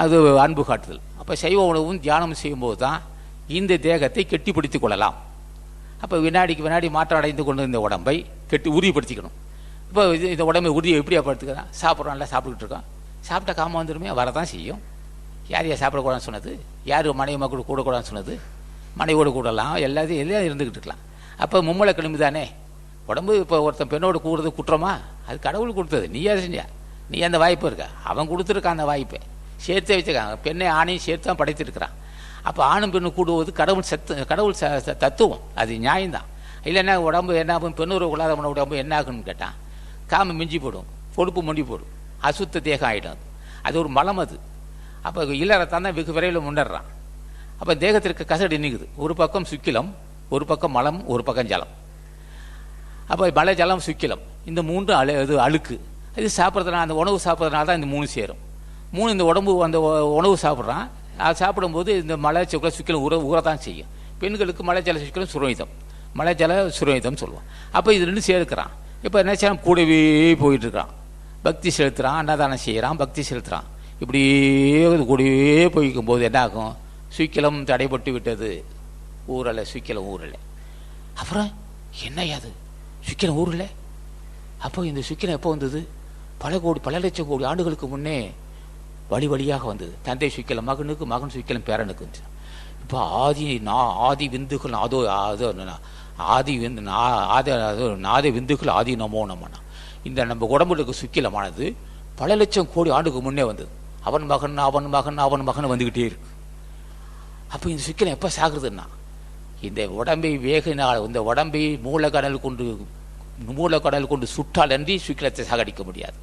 அது அன்பு காட்டுதல். அப்போ சைவ உணவும் தியானம் செய்யும்போது தான் இந்த தேகத்தை கெட்டிப்படுத்தி கொள்ளலாம். அப்போ வினாடிக்கு வினாடி மாற்றம் அடைந்து கொண்டு இந்த உடம்பை கெட்டி உறுதிப்படுத்திக்கணும். இப்போ இது இந்த உடம்பை உறுதியை எப்படியா படுத்துக்கிறான் சாப்பிட்றோம்ல சாப்பிட்டுக்கிட்டு இருக்கோம் சாப்பிட்டா காம வந்துடுமே வரதான் செய்யும். யார் யார் சாப்பிடக்கூடாதுன்னு சொன்னது? யார் மனைவி மக்கள் கூடக்கூடாதுன்னு சொன்னது? மனைவியோடு கூடலாம் எல்லாத்தையும் எல்லாம் இருந்துக்கிட்டு இருக்கலாம். அப்போ மும்மலை கிளம்பி தானே? உடம்பு இப்போ ஒருத்தன் பெண்ணோடு கூடுறது குற்றமா? அது கடவுள் கொடுத்தது. நீ யார் செஞ்சியா நீ அந்த வாய்ப்பு இருக்கா? அவன் கொடுத்துருக்கான் அந்த வாய்ப்பை. சேர்த்தே வச்சுருக்காங்க. பெண்ணை ஆணையும் சேர்த்து தான் படைத்திருக்கிறான். அப்போ ஆணும் பெண்ணும் கூடுவது கடவுள் சத்து கடவுள் ச தத்துவம். அது நியாயம்தான். இல்லைன்னா உடம்பு என்ன ஆகும்? பெண்ணூறு கொள்ளாத உடம்பு என்ன ஆகும்னு கேட்டான். காம மிஞ்சி போடும். கொழுப்பு மொண்டி போடும். அசுத்த தேகம் ஆகிடும் அது அது ஒரு மலம் அது. அப்போ இல்லறத்தான் தான் வெகு விரைவில் முன்னேறான். அப்போ தேகத்திற்கு கசடு நிற்குது ஒரு பக்கம் சுக்கிலம் ஒரு பக்கம் மலம் ஒரு பக்கம் ஜலம். அப்போ மலை ஜலம் சுக்கிலம். இந்த மூன்று அழு இது அழுக்கு. இது சாப்பிட்றதுனால அந்த உணவு சாப்பிட்றதுனால தான் இந்த மூணு சேரும். மூணு இந்த உடம்பு அந்த உணவு சாப்பிட்றான். அது சாப்பிடும்போது இந்த மலை சுக்கல சுக்கிலம் ஊற ஊறத்தான் செய்யும். பெண்களுக்கு மலைச்சல சுக்கிலம் சுரோகிதம் மலைச்சல ஜல சுரோகிதம் சொல்லுவோம் அப்போ இது ரெண்டு சேர்க்கிறான். இப்போ என்ன செய்யறான்? கூடவே போயிட்டு இருக்கான் பக்தி செலுத்துறான் அன்னதானம் செய்கிறான் பக்தி செலுத்துகிறான் இப்படியே கூடவே போய்க்கும் போது என்ன ஆகும் சுக்கிலம் தடைப்பட்டு விட்டது. ஊரலை சுக்கிலம் ஊரலை அப்புறம் என்ன அது? சுக்கிலம் ஊரில் அப்போ இந்த சுக்கிலம் எப்போ வந்தது? பல கோடி பல லட்சம் கோடி ஆண்டுகளுக்கு முன்னே வழி வழியாக வந்தது. தந்தை சுக்கிலம் மகனுக்கு மகன் சுக்கிலம் பேரனுக்கு இப்போ ஆதி நா ஆதி விந்துகள் அதோ அதோ ஆதி விந்து ஆதி அதோ நாத விந்துகள் ஆதி நமோ நமனா. இந்த நம்ம உடம்புல இருக்க சுக்கிலமானது பல லட்சம் கோடி ஆண்டுக்கு முன்னே வந்தது. அவன் மகன் அவன் மகன் அவன் மகன் வந்துக்கிட்டே இருக்கு. அப்போ இந்த சுக்கிலம் எப்போ சாகுறதுன்னா இந்த உடம்பை வேகினால் இந்த உடம்பை மூலக்கடல் கொண்டு மூலக்கடல் கொண்டு சுட்டால் அன்றி சுக்கிலத்தை சாகடிக்க முடியாது.